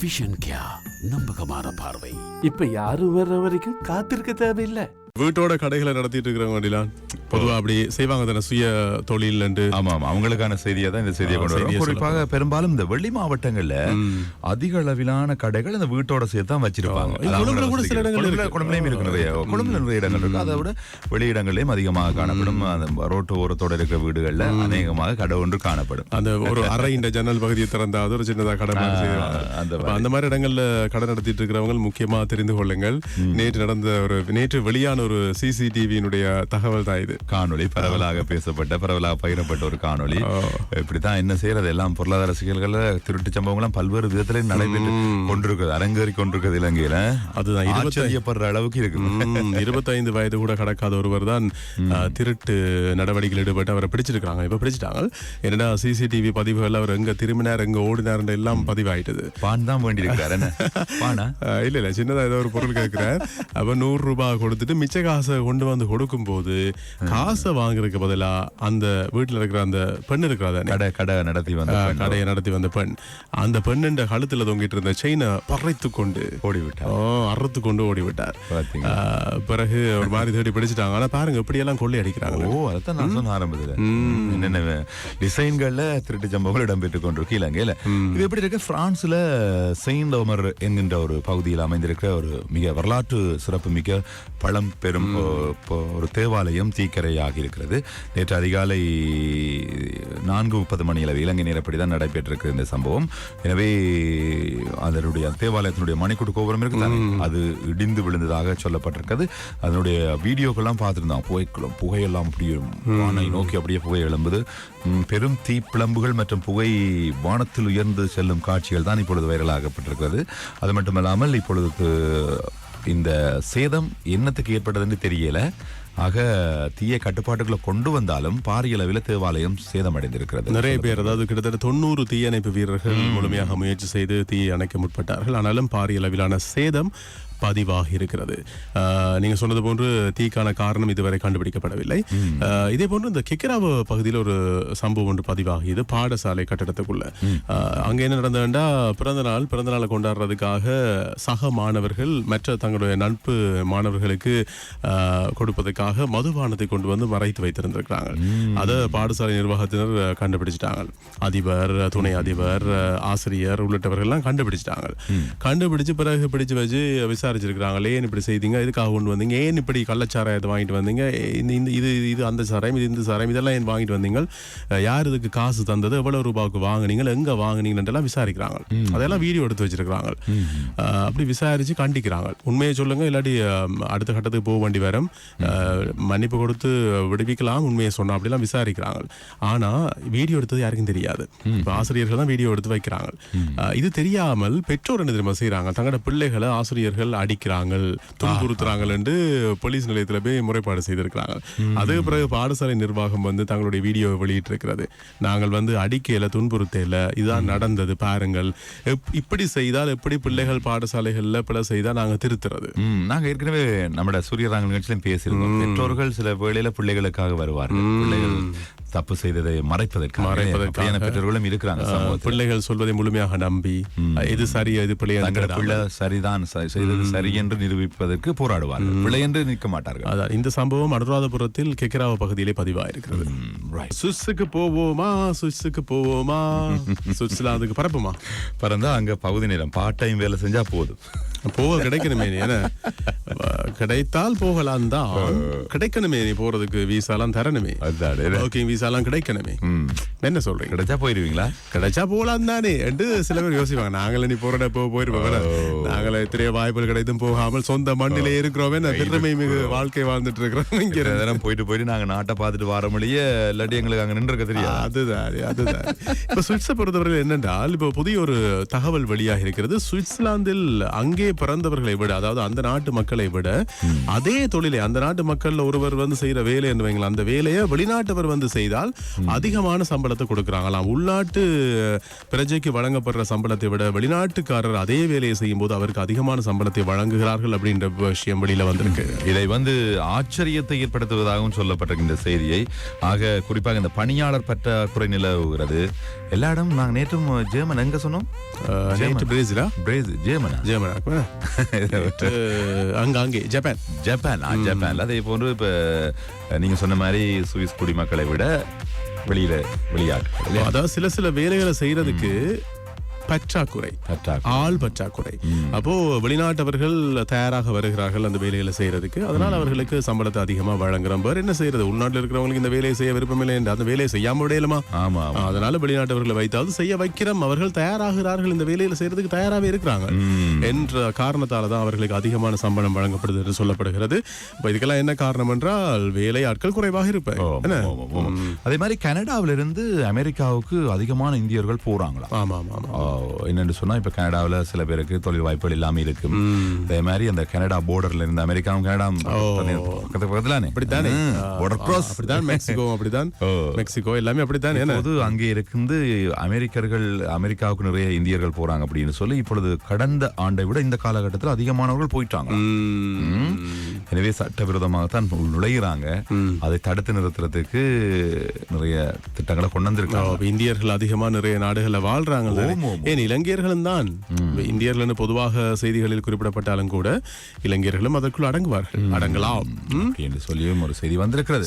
Vision கியா நம்பகமான பார்வை. இப்ப யாரும் வர்ற வரைக்கும் காத்திருக்க தேவையில்லை. வீட்டோட கடைகளை நடத்திட்டு இருக்கிறவங்க பொதுவா அப்படி செய்வாங்க தானே சுய தொழில் ஆமா ஆமா. அவங்களுக்கான செய்தியை தான் இந்த செய்தியை கொண்டு வரோம் குறிப்பாக பெரும்பாலும் இந்த வெளி மாவட்டங்கள்ல அதிக அளவிலான கடைகள் இந்த வீட்டோட சேர்த்து தான் வச்சிருப்பாங்க. கூட சில இருக்கு. கொழும்புலயும் இருக்கு நிறைய கொழும்புல நிறைய இடங்கள் இருக்கு. அதை விட வெளியிடங்களையும் அதிகமாக காணப்படும். அந்த ரோட்டு ஓரத்தோட இருக்கிற வீடுகள்ல அநேகமாக கடை ஒன்று காணப்படும். அந்த ஒரு அறை இந்த ஜன்னல் பகுதியை திறந்தாவது ஒரு சின்னதா கடை அந்த மாதிரி. இடங்கள்ல கடை நடத்திட்டு இருக்கிறவங்க முக்கியமா தெரிந்து கொள்ளுங்கள். நேற்று நடந்த ஒரு நேற்று வெளியான ஒரு சிசிடிவியினுடைய தகவல் தான் இது. காணொளி பரவலாக பேசப்பட்ட பரவலாக பகிரப்பட்ட ஒரு காணொளி. இப்படித்தான் என்ன செய்யறது? எல்லாம் பொருளாதார சிக்கல்கள்ல திருட்டு சம்பவங்களும் பல்வேறு விதத்துல நடைபெற்று கொண்டிருக்குது. அரங்கேறி கொண்டிருக்குது இலங்கையில. அதுதான் ஆச்சரியப்படுற அளவுக்கு இருக்கு 25 வயது கூட கடக்காத ஒருவர் தான் திருட்டு நடவடிக்கையில் ஈடுபட்டு அவரை பிடிச்சிருக்காங்க இப்ப பிடிச்சிட்டாங்க. என்னடா சிசிடிவி பதிவுகள் அவர் எங்க திரும்பினார் எங்க ஓடினார் எல்லாம் பதிவாயிட்டது. பான் தான் வேண்டி இருக்கிறார் என்ன? பானா? இல்ல இல்ல சின்னதா ஏதோ ஒரு பொருள் கேட்கிறார். அப்ப நூறு ரூபாய் கொடுத்துட்டு மிச்ச காசை கொண்டு வந்து கொடுக்கும் போது காசை வாங்குறதுக்கு பதிலா அந்த வீட்டுல இருக்கிற அந்த பெண் இருக்கிறாதானே கடை கடை நடத்தி வந்த கடையை நடத்தி வந்த பெண். அந்த பெண்ணுண்ட கழுத்துல தொங்கிட்டு இருந்த செயினை பறைத்து கொண்டு ஓடி விட்டார் ஓ அறுத்து கொண்டு ஓடி விட்டார் பாத்தீங்க ஆஹ் பிறகு ஒரு மாதிரி தேடி பிடிச்சிட்டாங்க. ஆனா பாருங்க இப்படி எல்லாம் கொள்ளை அடிக்கிறாங்க ஓ அதான் நான் சொன்ன ஆரம்பத்துல. என்னென்ன டிசைன்கள்ல திருட்டு சம்பவங்கள் இடம்பெற்றுக் கொண்டிருக்கு இலங்கையில. இது எப்படி இருக்கு? பிரான்ஸ்ல செயின்ட் ஓமர் என்கின்ற ஒரு பகுதியில் அமைந்திருக்கிற ஒரு மிக வரலாற்று சிறப்பு மிக்க பழம் பெரும் ஒரு தேவாலயம் தீக்கரையாகி இருக்கிறது. நேற்று அதிகாலை நான்கு முப்பது மணி அளவு இலங்கை நேரப்படி தான் நடைபெற்றிருக்கு இந்த சம்பவம். எனவே அதனுடைய தேவாலயத்தினுடைய மணிக்கூட்டு கோபுரம் இருக்கு அது இடிந்து விழுந்ததாக சொல்லப்பட்டிருக்கிறது. அதனுடைய வீடியோக்கெல்லாம் பார்த்திருந்தோம். புகைக்குளம் புகையெல்லாம் அப்படியே வானை நோக்கி அப்படியே புகை எழும்புது. பெரும் தீ பிளம்புகள் மற்றும் புகை வானத்தில் உயர்ந்து செல்லும் காட்சிகள் தான் இப்பொழுது வைரலாகப்பட்டிருக்கிறது. அது மட்டுமல்லாமல் இப்பொழுது இந்த சேதம் என்னத்துக்கு ஏற்பட்டதுன்னு தெரியல. ஆக தீய கட்டுப்பாட்டுகளை கொண்டு வந்தாலும் பாரிய அளவில் தேவாலயம் சேதமடைந்திருக்கிறது. நிறைய பேர் அதாவது கிட்டத்தட்ட தொண்ணூறு தீயணைப்பு வீரர்கள் முழுமையாக முயற்சி செய்து தீயை அணைக்க முற்பட்டார்கள். ஆனாலும் பாரிய அளவிலான சேதம் பதிவாகி இருக்கிறது. நீங்க சொன்னது போன்று தீக்கான காரணம் இதுவரை கண்டுபிடிக்கப்படவில்லை. இதே போன்று இந்த கிக்கராவ பகுதியில் ஒரு சம்பவம் ஒன்று பதிவாகியது பாடசாலை கட்டடத்துக்குள்ள. அங்க என்ன நடந்ததுண்டா? பிறந்த நாள் பிறந்த நாளை கொண்டாடுறதுக்காக சக மாணவர்கள் மற்ற தங்களுடைய நட்பு மாணவர்களுக்கு ஆஹ், கொடுப்பதற்காக மதுபானத்தை கொண்டு வந்து மறைத்து வைத்திருந்திருக்கிறாங்க. அதை பாடசாலை நிர்வாகத்தினர் கண்டுபிடிச்சிட்டாங்க. அதிபர் துணை அதிபர் ஆசிரியர் உள்ளிட்டவர்கள்லாம் கண்டுபிடிச்சிட்டாங்க. கண்டுபிடிச்சு பிறகு பிடிச்சு வச்சு விசாரிச்சிருக்கிறாங்க ஏன் இப்படி செய்தீங்க? இதுக்காக கொண்டு வந்தீங்க? ஏன் இப்படி கள்ளச்சாராயத்தை வாங்கிட்டு வந்தீங்க? இந்த இந்த இது இது அந்த சாராயம் இது இந்த சாராயம் இதெல்லாம் ஏன் வாங்கிட்டு வந்தீங்க? யார் இதுக்கு காசு தந்தது? எவ்வளவு ரூபாய்க்கு வாங்குனீங்க? எங்க வாங்குனீங்கன்றெல்லாம் விசாரிக்கிறாங்க. அதெல்லாம் வீடியோ எடுத்து வச்சிருக்கிறாங்க. அப்படி விசாரிச்சு கண்டிக்கிறாங்க. உண்மையை சொல்லுங்க இல்லாட்டி அடுத்த கட்டத்துக்கு போக வேண்டி வரும். மன்னிப்பு கொடுத்து விடுவிக்கலாம் உண்மையை சொன்னா அப்படிலாம் விசாரிக்கிறாங்க. ஆனா வீடியோ எடுத்தது யாருக்கும் தெரியாது. இப்ப ஆசிரியர்கள் தான் வீடியோ எடுத்து வைக்கிறாங்க. இது தெரியாமல் பெற்றோர் என்ன தெரியுமா செய்யறாங்க தங்களோட பிள்ளைகளை ஆசிரியர்கள் அடிக்கிறாங்க துன்புறுத்துறாங்க என்று போலீஸ் நிலையத்துல போய் முறைப்பாடு செய்திருக்கிறாங்க. அதுக்கு பிறகு பாடசாலை நிர்வாகம் வந்து தங்களுடைய வீடியோ வெளியிட்டு இருக்கிறது நாங்கள் வந்து அடிக்கையில துன்புறுத்தையில இதுதான் நடந்தது பாருங்கள். இப்படி செய்தால் எப்படி பிள்ளைகள் பாடசாலைகள்ல பிழை செய்தா நாங்க திருத்துறது? ம், நாங்க ஏற்கனவே நம்ம சூரியராங்க நிகழ்ச்சியிலும் பேசியிருந்தோம். பெற்றோர்கள் சில வேளையில பிள்ளைகளுக்காக வருவார்கள். பிள்ளைகள் தப்பு செய்ததை. அப்படியான பெற்றோர்களும் இருக்கிறாங்க பிள்ளைகள் சொல்வதை முழுமையாக நம்பி இது சரி இது பிள்ளை சரிதான் செய்தது சரி என்று நிரூபிப்பதற்கு போராடுவார்கள். பிள்ளை என்று நிற்க மாட்டார்கள். அதான் இந்த சம்பவம் அனுராதபுரத்தில் கெக்கராவ பகுதியிலே பதிவாயிருக்கிறது. சுவிஸுக்கு போவோமா? சுவிஸுக்கு போவோமா? சுவிட்சர்லாந்துக்கு பரப்புமா? பறந்தா அங்க பகுதி நேரம். பார்ட் டைம் வேலை செஞ்சா போதும். போக கிடைக்கணுமே அஹ், கிடைத்தால் போகலாம் தான் கிடைக்கணுமே நீ போறதுக்கு விசாலாம் தரணுமே. ஒர்க்கிங் விசாலாம் கிடைக்கணுமே. என்ன சொல்றீங்க? கிடைச்சா போயிருவீங்களா? கிடைச்சா போலாம் தானே என்று சில பேர் யோசிப்பாங்க. நாங்களே நீ போறட போ போயிருப்போம் நாங்களே எத்தனையோ வாய்ப்புகள் கிடைத்தும் போகாமல் சொந்த மண்ணிலே இருக்கிறோமே திறமை மிகு வாழ்க்கை வாழ்ந்துட்டு இருக்கிறோம் இங்க நேரம் போயிட்டு போயிட்டு நாங்க நாட்டை பார்த்துட்டு வர மொழியே இல்லாட்டி எங்களுக்கு அங்க நின்று தெரியாது. அதுதான் அதுதான். இப்ப சுவிட்சை பொறுத்தவரையில் என்னென்றால் இப்போ புதிய ஒரு தகவல் வெளியாக இருக்கிறது. சுவிட்சர்லாந்தில் அங்கே பிறந்தவர்களை விட அதாவது அந்த நாட்டு மக்கள் மக்களை விட அதே தொழிலை அந்த நாட்டு மக்கள்ல ஒருவர் வந்து செய்யற வேலை என்று அந்த வேலையை வெளிநாட்டவர் வந்து செய்தால் அதிகமான சம்பளத்தை கொடுக்குறாங்களாம். உள்நாட்டு பிரஜைக்கு வழங்கப்படுற சம்பளத்தை விட வெளிநாட்டுக்காரர் அதே வேலையை செய்யும் போது அவருக்கு அதிகமான சம்பளத்தை வழங்குகிறார்கள் அப்படின்ற விஷயம் வெளியில வந்திருக்கு. இதை வந்து ஆச்சரியத்தை ஏற்படுத்துவதாகவும் சொல்லப்பட்டிருக்க இந்த செய்தியை. ஆக குறிப்பாக இந்த பணியாளர் பற்றாக்குறை நிலவுகிறது. எல்லா இடமும் நாங்க நேற்றும் ஜெர்மன் எங்க சொன்னோம்? பிரேசிலா? பிரேஸ் ஜெர்மனா? ஜெர்மனா. அங்கே ஜப்பான் ஜப்பான் ஆ, ஜப்பான்ல அதே போன்று இப்ப நீங்க சொன்ன மாதிரி சுவிஸ் குடிமக்களை விட வெளியில இல்லையா? அதாவது சில சில வேலைகளை செய்யறதுக்கு பற்றாக்குறை. ஆள் பற்றாக்குறை. அப்போ வெளிநாட்டவர்கள் தயாராக வருகிறார்கள் அந்த வேலைகளை செய்யறதுக்கு. அதனால அவர்களுக்கு சம்பளத்தை அதிகமா வழங்குறோம். வேற என்ன செய்யறது? உள்நாட்டில் இருக்கிறவங்களுக்கு இந்த வேலையை செய்ய விருப்பமில்லை என்று அந்த வேலையை செய்யாம விடையலுமா ஆமா. அதனால வெளிநாட்டவர்களை வைத்தாவது செய்ய வைக்கிறோம். அவர்கள் தயாராகிறார்கள். இந்த வேலையில செய்யறதுக்கு தயாராகவே இருக்கிறாங்க. என்ற காரணத்தால தான் அவர்களுக்கு அதிகமான சம்பளம் வழங்கப்படுது என்று சொல்லப்படுகிறது. இப்ப இதுக்கெல்லாம் என்ன காரணம் என்றால் வேலை ஆட்கள் குறைவாக இருப்பாங்க. அதே மாதிரி கனடாவில இருந்து அமெரிக்காவுக்கு அதிகமான இந்தியர்கள் போறாங்களா ஆமா ஆமா ஆமா. என்னன்னு சொன்னா இப்ப கனடாவுல சில பேருக்கு தொழில் வாய்ப்புகள் இல்லாம இருக்கும் அதே மாதிரி அந்த கனடா போர்டர்ல இருந்து அமெரிக்காவும் கனடா பக்கத்து பக்கத்துலானே அப்படித்தானே? border cross. அப்படித்தான் மெக்சிகோ அப்படித்தான். ஓ. மெக்சிகோ எல்லாமே அப்படித்தான் இப்போது அங்கே இருந்து அமெரிக்கர்கள் அமெரிக்காவுக்கு நிறைய இந்தியர்கள் போறாங்க அப்படின்னு சொல்லி இப்பொழுது கடந்த ஆண்டை விட இந்த காலகட்டத்தில் அதிகமானவர்கள் போயிட்டாங்க. எனவே சட்டவிரோதமாகத்தான் உள் நுழைகிறாங்க அதை தடுத்து நிறுத்துறதுக்கு நிறைய திட்டங்களை கொண்டு வந்திருக்காங்க. இந்தியர்கள் அதிகமா நிறைய நாடுகள்ல வாழ்றாங்க. ஏன் இலங்கையர்களும் தான்? இந்தியர்கள் பொதுவாக செய்திகளில் குறிப்பிடப்பட்டாலும் கூட இலங்கையர்களும் அதற்குள் அடங்குவார்கள். அடங்கலாம்? அப்படின்னு சொல்லியும் ஒரு செய்தி வந்திருக்கிறது.